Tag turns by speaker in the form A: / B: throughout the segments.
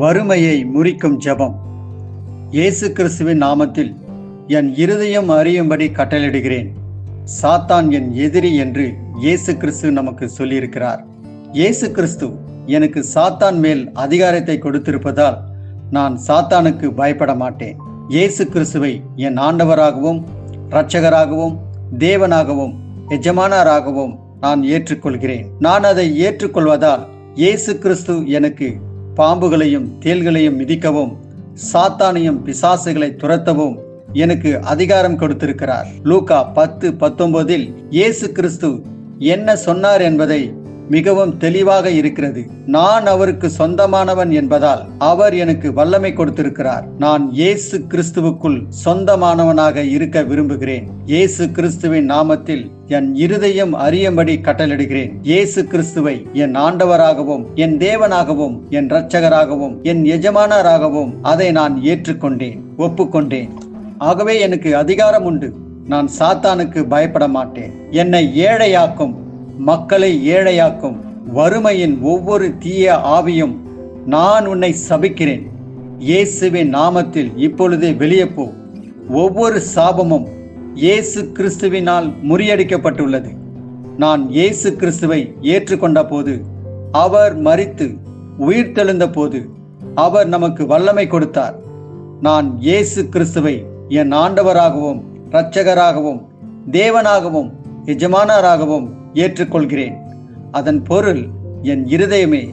A: வறுமையை முறிக்கும் ஜெபம். இயேசு கிறிஸ்துவின் நாமத்தில் என் இருதயம் அறியும்படி கட்டளிடுகிறேன் சாத்தான் என் எதிரி என்று இயேசு கிறிஸ்து நமக்கு சொல்லியிருக்கிறார். இயேசு கிறிஸ்து எனக்கு சாத்தான் மேல் அதிகாரத்தை கொடுத்திருப்பதால் நான் சாத்தானுக்கு பயப்பட மாட்டேன். இயேசு கிறிஸ்துவை என் ஆண்டவராகவும் இரட்சகராகவும் தேவனாகவும் எஜமானராகவும் நான் ஏற்றுக்கொள்கிறேன். நான் அதை ஏற்றுக்கொள்வதால் இயேசு கிறிஸ்து எனக்கு பாம்புகளையும் தேள்களையும் மிதிக்கவும் சாத்தானையும் பிசாசுகளை துரத்தவும் எனக்கு அதிகாரம் கொடுத்திருக்கிறார். லூகா பத்து பத்தொன்பதில் இயேசு கிறிஸ்து என்ன சொன்னார் என்பதை மிகவும் தெளிவாக இருக்கிறது. நான் அவருக்கு சொந்தமானவன் என்பதால் அவர் எனக்கு வல்லமை கொடுத்திருக்கிறார். நான் இயேசு கிறிஸ்துவுக்குள் சொந்தமானவனாக இருக்க விரும்புகிறேன். இயேசு கிறிஸ்துவின் நாமத்தில் என் இருதயம் அறியும்படி கட்டளிடுகிறேன் இயேசு கிறிஸ்துவை என் ஆண்டவராகவும் என் தேவனாகவும் என் இரட்சகராகவும் என் எஜமானராகவும் அதை நான் ஏற்றுக்கொண்டேன் ஒப்புக்கொண்டேன். ஆகவே எனக்கு அதிகாரம் உண்டு. நான் சாத்தானுக்கு பயப்பட மாட்டேன் என்னை ஏழையாக்கும் மக்களை ஏழையாக்கும் வறுமையின் ஒவ்வொரு தீய ஆவியும் நான் உன்னை சபிக்கிறேன். இயேசுவின் நாமத்தில் இப்பொழுதே வெளியே போ. ஒவ்வொரு சாபமும் இயேசு கிறிஸ்துவினால் முறியடிக்கப்பட்டுள்ளது. நான் இயேசு கிறிஸ்துவை ஏற்றுக்கொண்ட போது அவர் மறித்து உயிர் தெழுந்த போது அவர் நமக்கு வல்லமை கொடுத்தார். நான் இயேசு கிறிஸ்துவை என் ஆண்டவராகவும் இரட்சகராகவும் தேவனாகவும் எஜமானராகவும் ஏற்றுக்கொள்கிறேன். அதன் பொருள் என் இருதயமே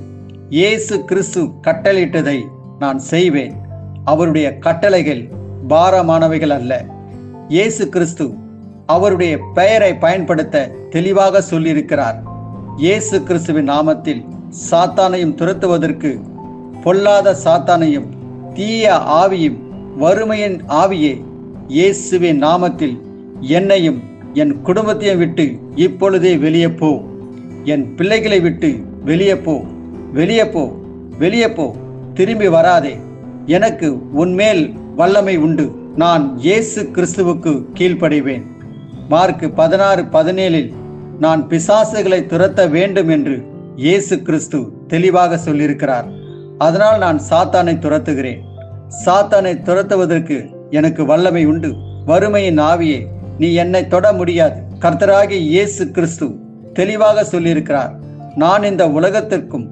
A: இயேசு கிறிஸ்து கட்டளையிட்டதை நான் செய்வேன். அவருடைய கட்டளைகள் பாரமானவைகள் அல்ல. இயேசு கிறிஸ்து அவருடைய பெயரை பயன்படுத்த தெளிவாக சொல்லியிருக்கிறார். இயேசு கிறிஸ்துவின் நாமத்தில் சாத்தானையும் துரத்துவதற்கு பொல்லாத சாத்தானையும் தீய ஆவியும் வறுமையின் ஆவியே இயேசுவின் நாமத்தில் என்னையும் என் குடும்பத்தையும் விட்டு இப்பொழுதே வெளியே போ. என் பிள்ளைகளை விட்டு வெளியே போ. வெளியே போ. வெளியே போ. திரும்பி வராதே. எனக்கு உன்மேல் வல்லமை உண்டு. நான் இயேசு கிறிஸ்துவுக்கு கீழ்ப்படைவேன். மார்க் பதினாறு பதினேழில் நான் பிசாசுகளை துரத்த வேண்டும் என்று இயேசு கிறிஸ்து தெளிவாக சொல்லியிருக்கிறார். அதனால் நான் சாத்தானை துரத்துகிறேன். சாத்தானை துரத்துவதற்கு எனக்கு வல்லமை உண்டு. வறுமையின் ஆவியே நீ என்னை தொட முடியாது. கர்த்தராகி இயேசு கிறிஸ்து தெளிவாக சொல்லியிருக்கிறார். நான் இந்த உலகத்திற்கும்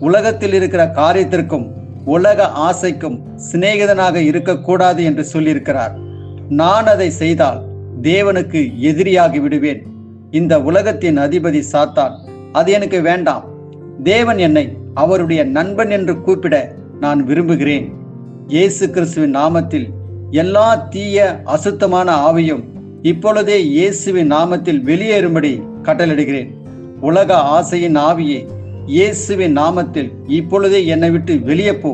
A: உலகத்தில் இருக்கிற காரியத்திற்கும் உலக ஆசைக்கும் சிநேகிதனாக இருக்கக்கூடாது என்று சொல்லியிருக்கிறார். நான் அதை செய்தால் தேவனுக்கு எதிரியாகி விடுவேன். இந்த உலகத்தின் அதிபதி சாத்தான். அது எனக்கு வேண்டாம். தேவன் என்னை அவருடைய நண்பன் என்று கூப்பிட நான் விரும்புகிறேன். இயேசு கிறிஸ்துவின் நாமத்தில் எல்லா தீய அசுத்தமான ஆவியும் இப்பொழுதே இயேசுவின் நாமத்தில் வெளியேறும்படி கட்டளிடுகிறேன் உலக ஆசையின் ஆவியே இயேசுவின் நாமத்தில் இப்பொழுதே என்னை விட்டு வெளியே போ.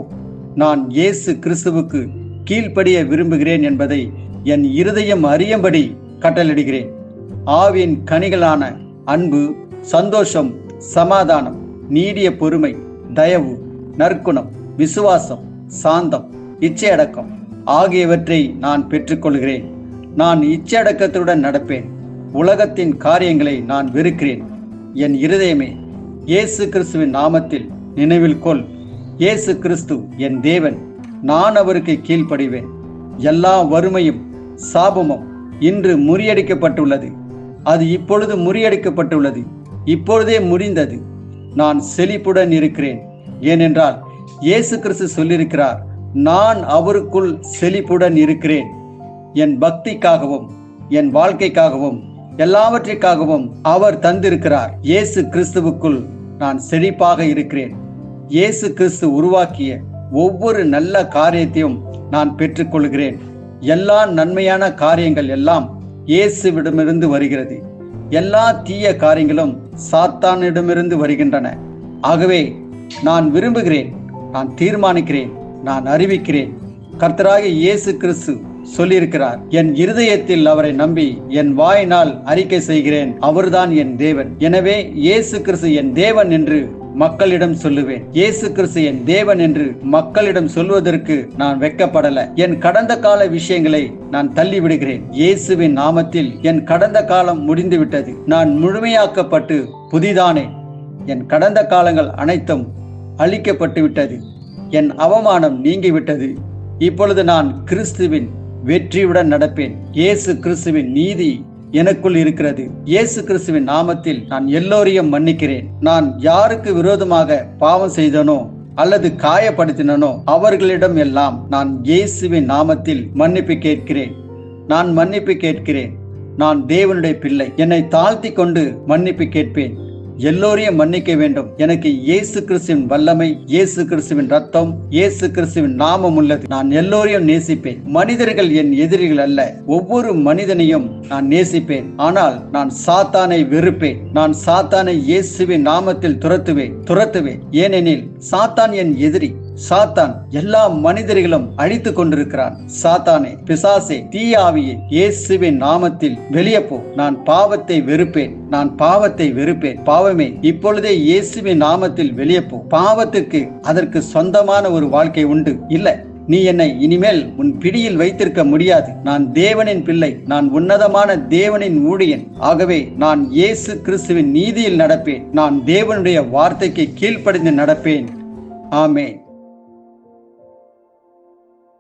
A: நான் இயேசு கிறிஸ்துவுக்கு கீழ்ப்படிய விரும்புகிறேன் என்பதை என் இருதயம் அறியும்படி கட்டளிடுகிறேன் ஆவியின் கனிகளான அன்பு சந்தோஷம் சமாதானம் நீடிய பொறுமை தயவு நற்குணம் விசுவாசம் சாந்தம் இச்சையடக்கம் ஆகியவற்றை நான் பெற்றுக்கொள்கிறேன். நான் இச்சையடக்கத்துடன் நடப்பேன். உலகத்தின் காரியங்களை நான் வெறுக்கிறேன். என் இருதயமே இயேசு கிறிஸ்துவின் நாமத்தில் நினைவில் கொள். இயேசு கிறிஸ்து என் தேவன். நான் அவருக்கு கீழ்ப்படிவேன். எல்லா வறுமையும் சாபமும் இன்று முறியடிக்கப்பட்டுள்ளது. அது இப்பொழுது முறியடிக்கப்பட்டுள்ளது. இப்பொழுதே முடிந்தது நான் செழிப்புடன் இருக்கிறேன். ஏனென்றால் இயேசு கிறிஸ்து சொல்லியிருக்கிறார் நான் அவருக்குள் செழிப்புடன் இருக்கிறேன். என் பக்திக்காகவும் என் வாழ்க்கைக்காகவும் எல்லாவற்றிற்காகவும் அவர் தந்திருக்கிறார். இயேசு கிறிஸ்துவுக்குள் நான் செழிப்பாக இருக்கிறேன். இயேசு கிறிஸ்து உருவாக்கிய ஒவ்வொரு நல்ல காரியத்தையும் நான் பெற்றுக்கொள்கிறேன். எல்லா நன்மையான காரியங்கள் எல்லாம் இயேசுவிடமிருந்து வருகிறது. எல்லா தீய காரியங்களும் சாத்தானிடமிருந்து வருகின்றன. ஆகவே நான் விரும்புகிறேன் நான் தீர்மானிக்கிறேன் நான் அறிவிக்கிறேன். கர்த்தராக இயேசு கிறிஸ்து சொல்லியிருக்கிறார். என் இருதயத்தில் அவரை நம்பி என் வாயினால் அறிக்கை செய்கிறேன். அவர்தான் என் தேவன். எனவே இயேசு கிறிஸ்து என் தேவன் என்று மக்களிடம் சொல்லுவேன். இயேசு கிறிஸ்து என் தேவன் என்று மக்களிடம் சொல்வதற்கு நான் வெக்கப்படல என் கடந்த கால விஷயங்களை நான் தள்ளிவிடுகிறேன். இயேசுவின் நாமத்தில் என் கடந்த காலம் முடிந்துவிட்டது. நான் முழுமையாக்கப்பட்டு புதிதானே. என் கடந்த காலங்கள் அனைத்தும் அழிக்கப்பட்டு விட்டது என் அவமானம் நீங்கிவிட்டது. இப்பொழுது நான் கிறிஸ்துவின் வெற்றியுடன் நடப்பேன். இயேசு கிறிஸ்துவின் நீதி எனக்குள் இருக்கிறது. இயேசு கிறிஸ்துவின் நாமத்தில் நான் எல்லோரையும் மன்னிக்கிறேன். நான் யாருக்கு விரோதமாக பாவம் செய்தனோ அல்லது காயப்படுத்தினனோ அவர்களிடம் எல்லாம் நான் இயேசுவின் நாமத்தில் மன்னிப்பு கேட்கிறேன். நான் மன்னிப்பு கேட்கிறேன். நான் தேவனுடைய பிள்ளை. என்னை தாழ்த்தி கொண்டு மன்னிப்பு கேட்பேன். எல்லோரையும் மன்னிக்க வேண்டும். எனக்கு இயேசு கிறிஸ்துவின் வல்லமை இயேசு கிறிஸ்துவின் ரத்தம் இயேசு கிறிஸ்துவின் நாமம் உள்ளது. நான் எல்லோரையும் நேசிப்பேன். மனிதர்கள் என் எதிரிகள் அல்ல. ஒவ்வொரு மனிதனையும் நான் நேசிப்பேன். ஆனால் நான் சாத்தானை வெறுப்பேன். நான் சாத்தானை இயேசுவின் நாமத்தில் துரத்துவேன். துரத்துவேன். ஏனெனில் சாத்தான் என் எதிரி. சாத்தான் எல்லா மனிதர்களும் அழித்து கொண்டிருக்கிறான். சாத்தானே பிசாசே தீயாவியே இயேசுவின் நாமத்தில் வெளியே போ. நான் பாவத்தை வெறுப்பேன். நான் பாவத்தை வெறுப்பேன். பாவமே இப்பொழுதே இயேசுவின் நாமத்தில் வெளியே போ. பாவத்துக்கு அதற்கு சொந்தமான ஒரு வாழ்க்கை உண்டு. இல்ல நீ என்னை இனிமேல் உன் பிடியில் வைத்திருக்க முடியாது. நான் தேவனின் பிள்ளை. நான் உன்னதமான தேவனின் ஊழியன். ஆகவே நான் இயேசு கிறிஸ்துவின் நீதியில் நடப்பேன். நான் தேவனுடைய வார்த்தைக்கு கீழ்ப்படிந்து நடப்பேன். ஆமேன்.